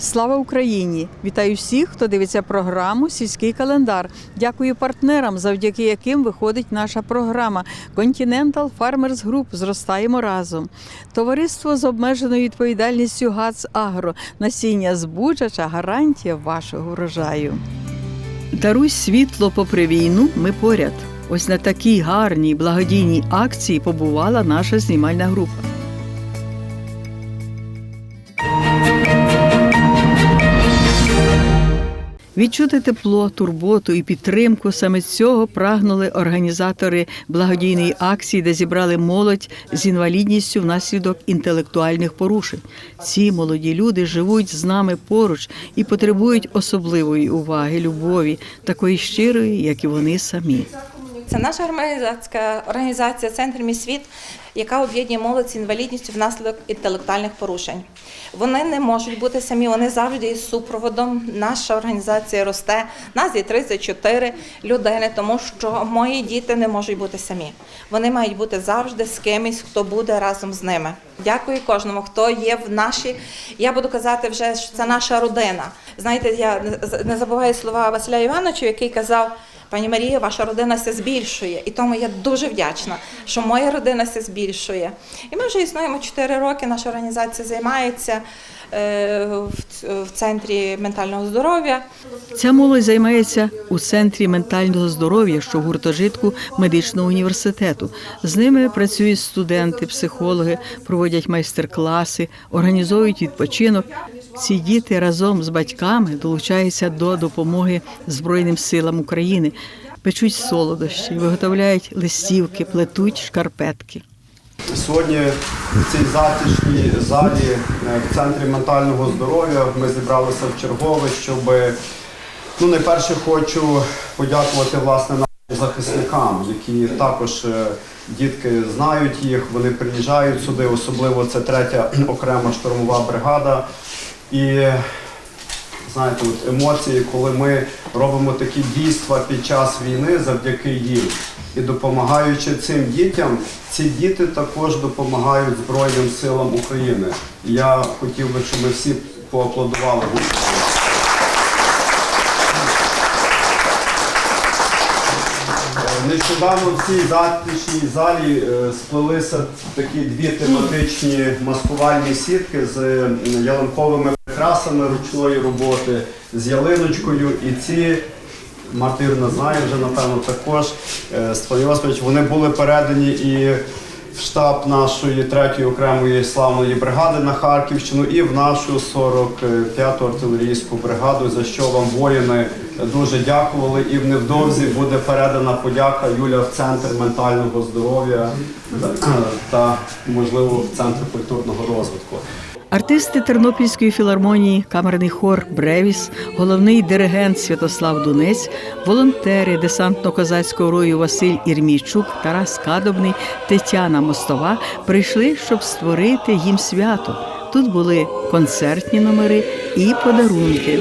Слава Україні! Вітаю всіх, хто дивиться програму Сільський календар. Дякую партнерам, завдяки яким виходить наша програма Continental Farmers Group. Зростаємо разом. Товариство з обмеженою відповідальністю ГАЦ Агро. Насіння збучача гарантія вашого врожаю. Даруй світло попри війну. Ми поряд. Ось на такій гарній благодійній акції побувала наша знімальна група. Відчути тепло, турботу і підтримку саме цього прагнули організатори благодійної акції, де зібрали молодь з інвалідністю внаслідок інтелектуальних порушень. Ці молоді люди живуть з нами поруч і потребують особливої уваги, любові, такої щирої, як і вони самі. Це наша громадська організація Центр Мій світ, яка об'єднує молодь з інвалідністю внаслідок інтелектуальних порушень. Вони не можуть бути самі, вони завжди із супроводом. Наша організація росте. Нас є 34 людини, тому що мої діти не можуть бути самі. Вони мають бути завжди з кимось, хто буде разом з ними. Дякую кожному, хто є в нашій. Я буду казати вже, що це наша родина. Знаєте, я не забуваю слова Василя Івановича, який казав. Пані Марія, ваша родина се збільшує, і тому я дуже вдячна, що моя родина се збільшує. І ми вже існуємо 4 роки. Наша організація займається е, в, центрі ментального здоров'я. Ця молодь займається у центрі ментального здоров'я, що в гуртожитку медичного університету. З ними працюють студенти, психологи, проводять майстер-класи, організовують відпочинок. Ці діти разом з батьками долучаються до допомоги Збройним силам України, печуть солодощі, виготовляють листівки, плетуть шкарпетки. Сьогодні в цій затишній залі е, в центрі ментального здоров'я ми зібралися в чергове, щоб ну найперше хочу подякувати власне нашим захисникам, які також е, дітки знають їх, вони приїжджають сюди, особливо це третя окрема штурмова бригада. І знаєте, от емоції, коли ми робимо такі дійства під час війни завдяки їм. І допомагаючи цим дітям, ці діти також допомагають Збройним силам України. Я хотів би, щоб ми всі поаплодували. Нещодавно в цій затишній залі е, сплелися такі дві тематичні маскувальні сітки з е, ялинковими прикрасами ручної роботи, з ялиночкою. І ці Мартирна знає вже, напевно, також е, вони були передані і в штаб нашої третьої окремої славної бригади на Харківщину і в нашу 45-ту артилерійську бригаду, за що вам воїни дуже дякували. І в невдовзі буде передана подяка Юля в центр ментального здоров'я та, можливо, в центр культурного розвитку. Артисти Тернопільської філармонії, камерний хор Бревіс, головний диригент Святослав Дунець, волонтери десантно-козацького рою Василь Ірмійчук, Тарас Кадобний, Тетяна Мостова прийшли, щоб створити їм свято. Тут були концертні номери і подарунки.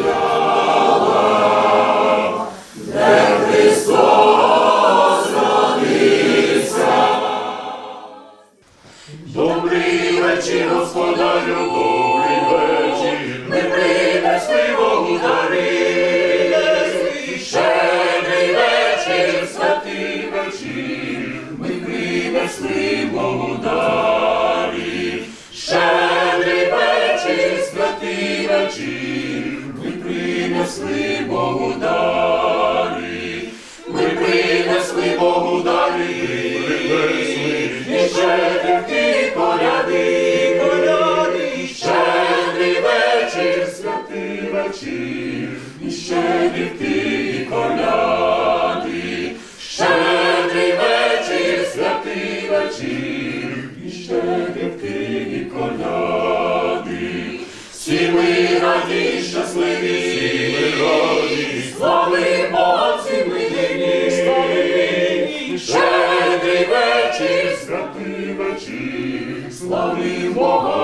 Славимо Бога!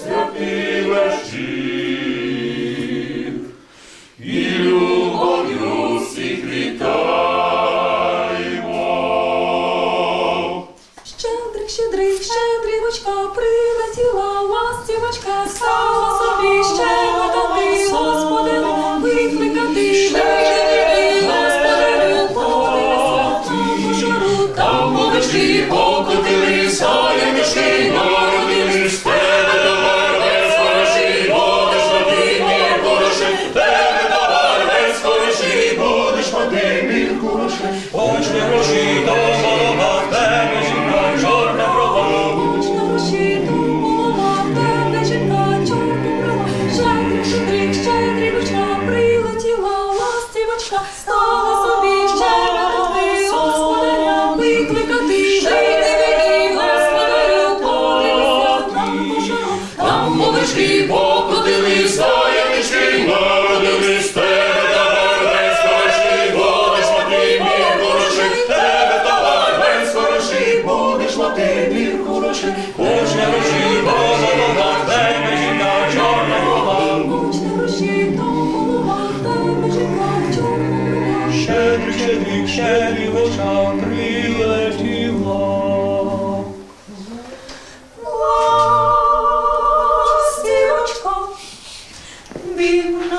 Christus.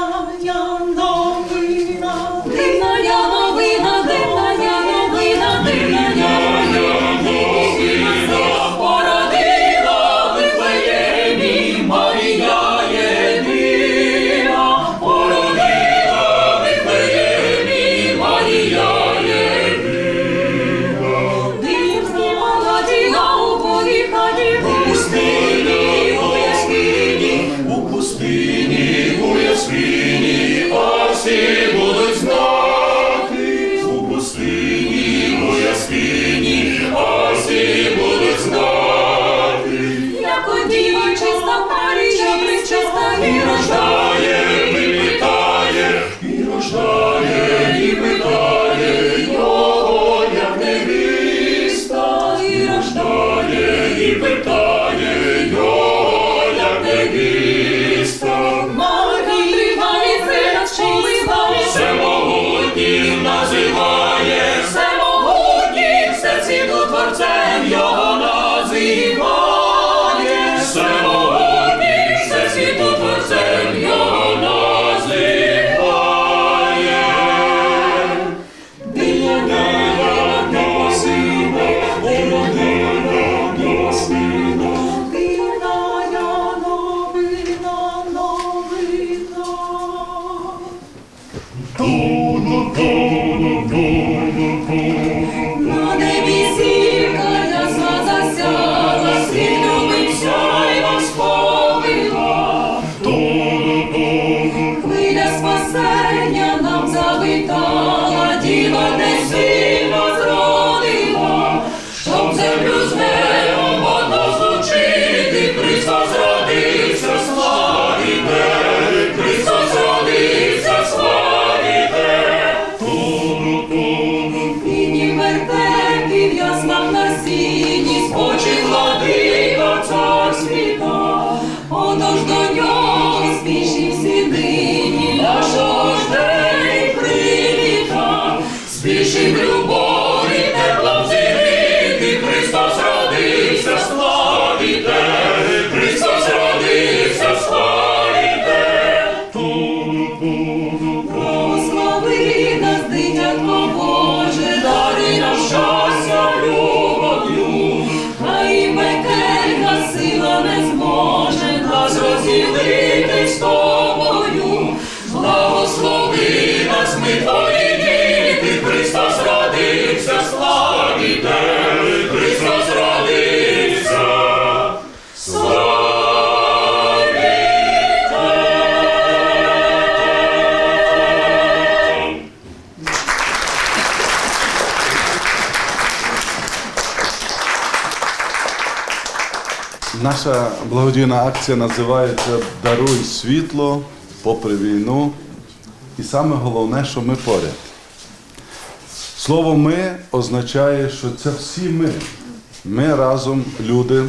young, young. Ooh. Наша благодійна акція називається Даруй світло попри війну. І саме головне, що ми поряд. Слово ми означає, що це всі ми. Ми разом люди.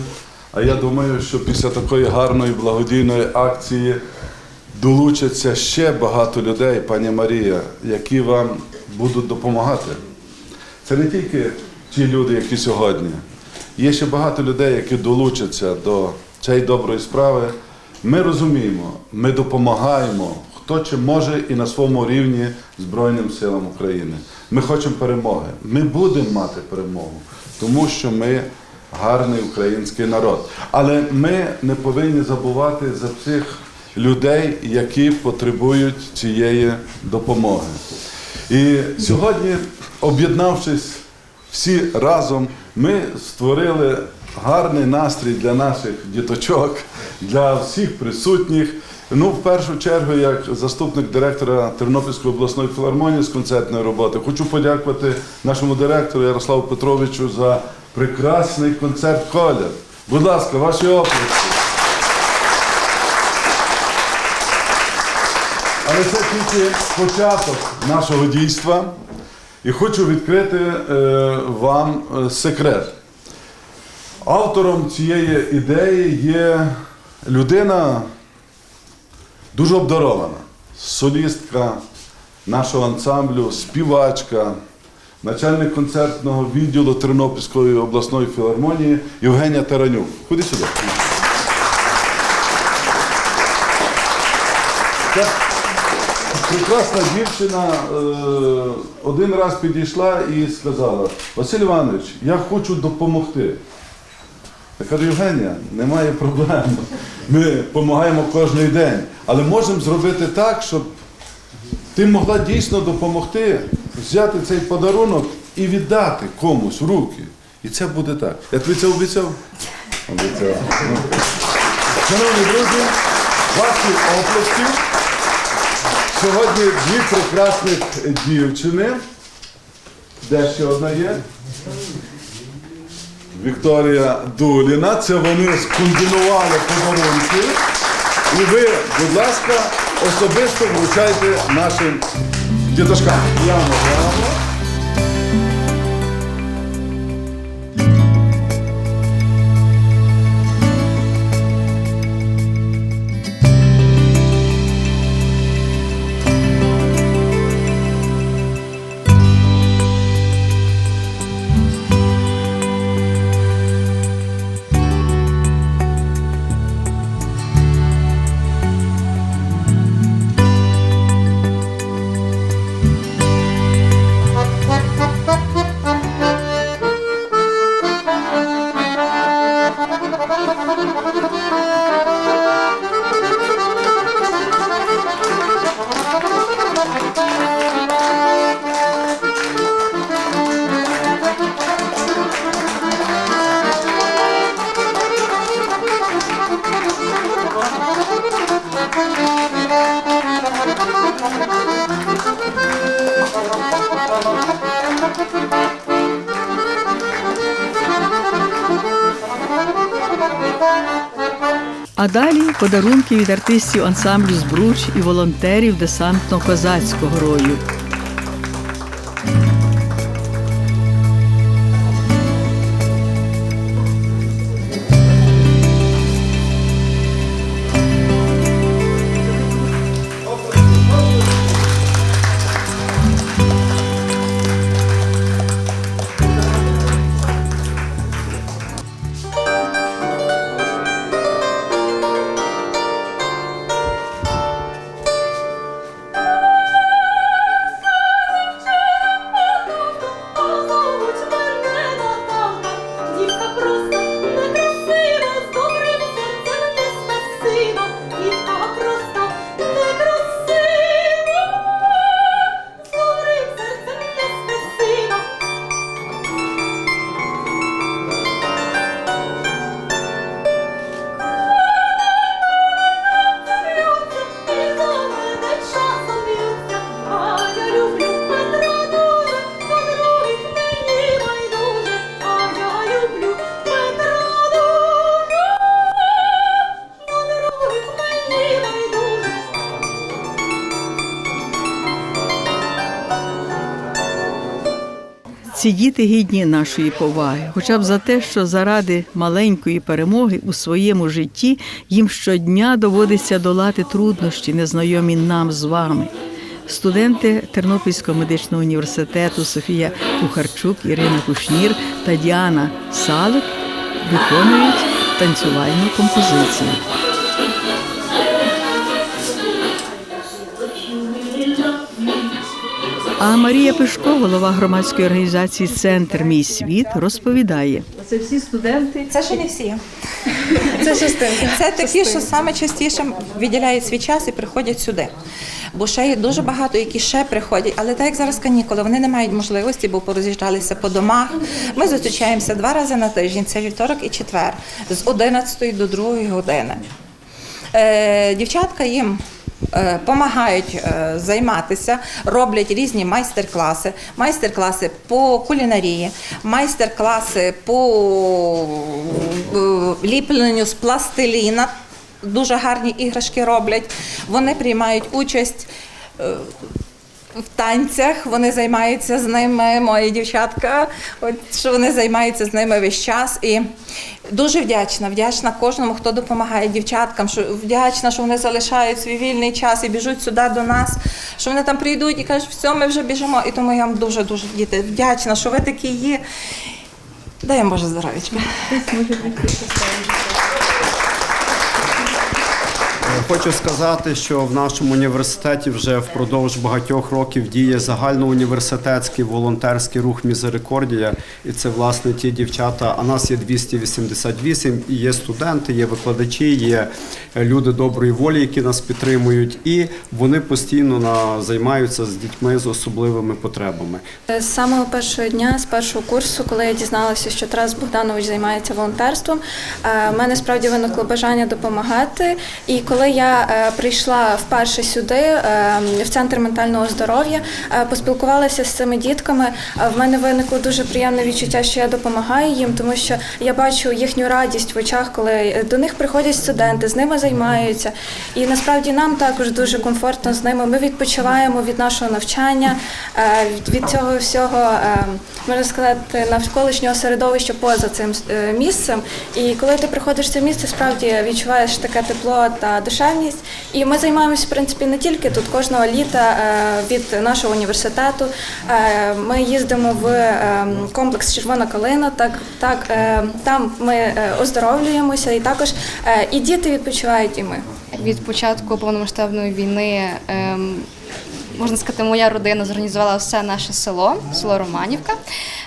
А я думаю, що після такої гарної благодійної акції долучаться ще багато людей, пані Марія, які вам будуть допомагати. Це не тільки ті люди, які сьогодні. Є ще багато людей, які долучаться до цієї доброї справи. Ми розуміємо, ми допомагаємо, хто чим може і на своєму рівні Збройним силам України. Ми хочемо перемоги. Ми будемо мати перемогу, тому що ми гарний український народ. Але ми не повинні забувати за цих людей, які потребують цієї допомоги. І сьогодні, об'єднавшись всі разом, ми створили гарний настрій для наших діточок, для всіх присутніх. Ну, в першу чергу, як заступник директора Тернопільської обласної філармонії з концертної роботи, хочу подякувати нашому директору Ярославу Петровичу за прекрасний концерт коляд. Будь ласка, ваші оплески. Але це тільки початок нашого дійства. І хочу відкрити е, вам е, секрет. Автором цієї ідеї є людина дуже обдарована, солістка нашого ансамблю, співачка, начальник концертного відділу Тернопільської обласної філармонії Євгенія Таранюк. Ходи сюди. Прекрасна дівчина е, один раз підійшла і сказала: Василь Іванович, я хочу допомогти. Я кажу, Євгенія, немає проблем. Ми допомагаємо кожен день. Але можемо зробити так, щоб ти могла дійсно допомогти взяти цей подарунок і віддати комусь в руки. І це буде так. Я тобі це обіцяв? Обіцяв. Ну. Шановні друзі, ваші оплески. Сьогодні дві прекрасних дівчини. Де ще одна є? Вікторія Дуліна. Це вони скомбінували подарунки. І ви, будь ласка, особисто вручайте нашим діточкам. Прямо, прямо. А далі подарунки від артистів ансамблю Збруч і волонтерів десантно-козацького рою. Ці діти гідні нашої поваги, хоча б за те, що заради маленької перемоги у своєму житті їм щодня доводиться долати труднощі, незнайомі нам з вами. Студенти Тернопільського медичного університету Софія Кухарчук, Ірина Кушнір та Діана Салик виконують танцювальну композицію. А Марія Пишко, голова громадської організації Центр Мій світ, розповідає. Це всі студенти. Це ще не всі. Це частинки. Це такі, що саме частіше виділяють свій час і приходять сюди. Бо ще є дуже багато, які ще приходять, але так як зараз канікули, вони не мають можливості, бо пороз'їжджалися по домах. Ми зустрічаємося два рази на тиждень, це вівторок і четвер, з 11 до 2 години. Е, дівчатка їм допомагають займатися, роблять різні майстер-класи, майстер-класи по кулінарії, майстер-класи по е, ліпленню з пластиліна. Дуже гарні іграшки роблять. Вони приймають участь. Е, в танцях вони займаються з ними, мої дівчатка, от що вони займаються з ними весь час. І дуже вдячна, вдячна кожному, хто допомагає дівчаткам, що вдячна, що вони залишають свій вільний час і біжуть сюди до нас, що вони там прийдуть і кажуть, все, ми вже біжимо. І тому я вам дуже дуже діти вдячна, що ви такі є. Дай їм Боже здоров'ячка. Хочу сказати, що в нашому університеті вже впродовж багатьох років діє загальноуніверситетський волонтерський рух Мізерикордія. І це власне ті дівчата. А нас є 288, і є студенти, є викладачі, є люди доброї волі, які нас підтримують, і вони постійно займаються з дітьми з особливими потребами. З самого першого дня, з першого курсу, коли я дізналася, що Тарас Богданович займається волонтерством, е, в мене справді виникло бажання допомагати. І коли я е, прийшла вперше сюди, е, в центр ментального здоров'я, е, поспілкувалася з цими дітками, в мене виникло дуже приємне відчуття, що я допомагаю їм, тому що я бачу їхню радість в очах, коли до них приходять студенти, з ними займаються. І насправді нам також дуже комфортно з ними. Ми відпочиваємо від нашого навчання, від- цього всього, можна сказати, навколишнього середовища поза цим місцем. І коли ти приходиш в це місце, справді відчуваєш таке тепло та душевність. І ми займаємося, в принципі, не тільки тут кожного літа е, від нашого університету. Е, Ми їздимо в е, комплекс Червона калина. Так, так там ми оздоровлюємося, і також і діти відпочивають, і ми. Від початку повномасштабної війни, ем, можна сказати, моя родина зорганізувала все наше село, село Романівка.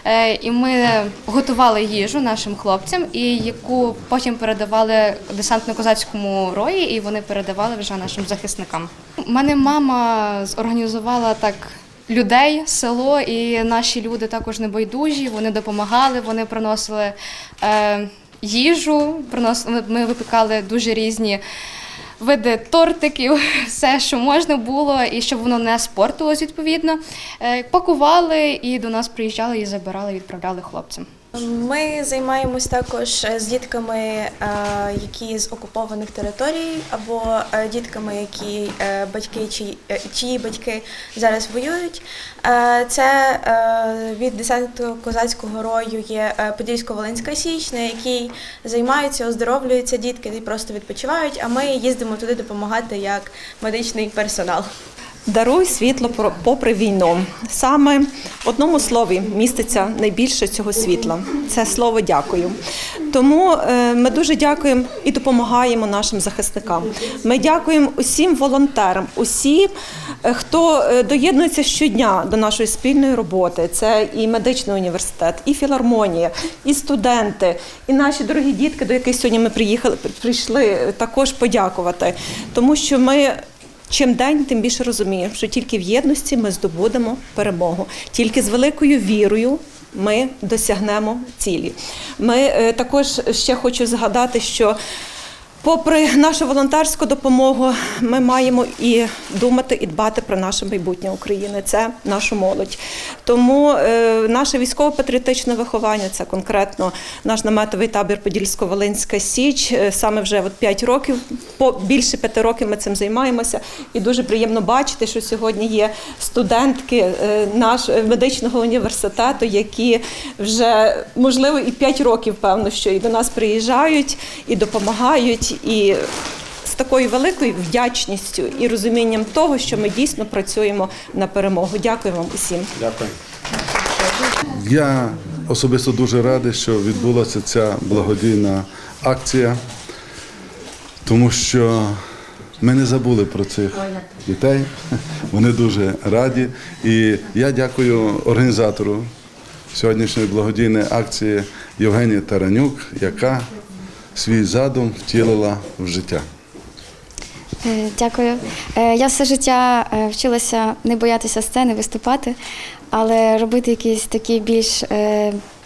Е, і ми готували їжу нашим хлопцям, і яку потім передавали десантно-козацькому рої, і вони передавали вже нашим захисникам. У мене мама зорганізувала так. Людей, село і наші люди також небайдужі. Вони допомагали, вони приносили е, їжу, приносили, ми випікали дуже різні види тортиків, все, що можна було, і щоб воно не спортилось відповідно. Е, Пакували і до нас приїжджали і забирали, відправляли хлопцям. Ми займаємось також е, з дітками, е, які з окупованих територій, або дітками, які батьки чиї, чиї батьки зараз воюють. Це від 10-го козацького рою є Подільсько-Волинська Січ, на якій займаються, оздоровлюються дітки і просто відпочивають. А ми їздимо туди допомагати як медичний персонал. Даруй світло попри війну. Саме в одному слові міститься найбільше цього світла. Це слово дякую. Тому е, ми дуже дякуємо і допомагаємо нашим захисникам. Ми дякуємо усім волонтерам, усім, е, хто е, доєднується щодня до нашої спільної роботи. Це і медичний університет, і філармонія, і студенти, і наші дорогі дітки, до яких сьогодні ми приїхали, прийшли також подякувати, тому що ми. Чим день, тим більше розуміємо, що тільки в єдності ми здобудемо перемогу. Тільки з великою вірою ми досягнемо цілі. Ми е, також ще хочу згадати, що Попри нашу волонтерську допомогу, ми маємо і думати, і дбати про наше майбутнє України. Це нашу молодь. Тому е, наше військово-патріотичне виховання це конкретно наш наметовий табір Подільсько-Волинська Січ. Е, Саме вже от 5 років, по більше 5 років ми цим займаємося. І дуже приємно бачити, що сьогодні є студентки е, наш медичного університету, які вже можливо і 5 років, певно, що і до нас приїжджають і допомагають, і з такою великою вдячністю і розумінням того, що ми дійсно працюємо на перемогу. Дякую вам усім. Дякую. Я особисто дуже радий, що відбулася ця благодійна акція, тому що ми не забули про цих дітей. Вони дуже раді. І я дякую організатору сьогоднішньої благодійної акції Євгенії Таранюк, яка свій задум втілила в життя. Е, Дякую. Е, Я все життя е, вчилася не боятися сцени, виступати, але робити якісь такі більш.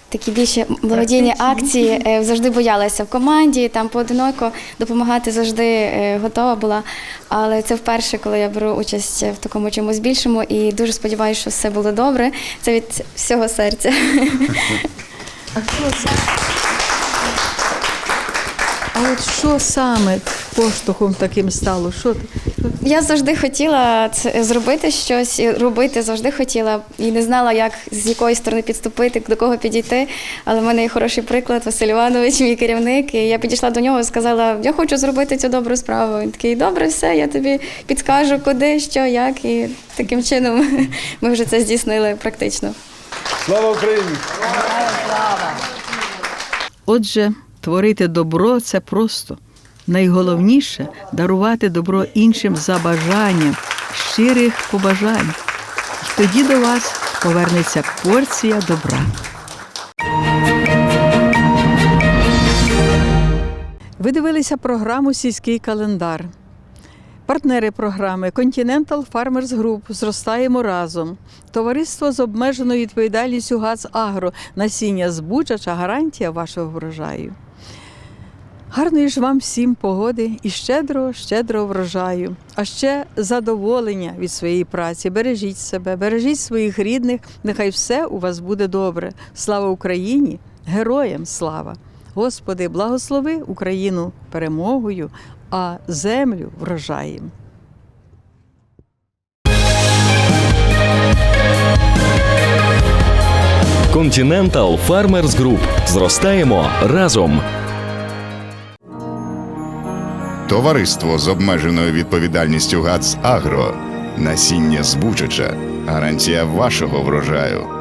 Такі більші благодійні акції завжди боялася в команді, там поодиноко допомагати завжди готова була. Але це вперше, коли я беру участь в такому чомусь більшому і дуже сподіваюся, що все було добре. Це від всього серця. А що саме? А от що саме поштовхом таким стало? Що ти? Я завжди хотіла це зробити щось, і робити завжди хотіла і не знала, як з якої сторони підступити, до кого підійти. Але в мене є хороший приклад Василь Іванович, мій керівник. І я підійшла до нього і сказала: Я хочу зробити цю добру справу. Він такий, добре, все, я тобі підскажу, куди, що, як. І таким чином ми вже це здійснили практично. Слава Україні! Отже, творити добро це просто. Найголовніше дарувати добро іншим за бажанням, щирих побажань. Тоді до вас повернеться порція добра. Ви дивилися програму Сільський календар. Партнери програми Continental Farmers Group Зростаємо разом. Товариство з обмеженою відповідальністю ГАЗ Агро. Насіння збучача гарантія вашого врожаю. Гарної ж вам всім погоди і щедрого, щедрого врожаю, а ще задоволення від своєї праці. Бережіть себе, бережіть своїх рідних. Нехай все у вас буде добре. Слава Україні! Героям слава! Господи, благослови Україну перемогою, а землю врожаєм. Continental Farmers Group. Зростаємо разом. Товариство з обмеженою відповідальністю ГАЦ Агро. Насіння збучача. Гарантія вашого врожаю.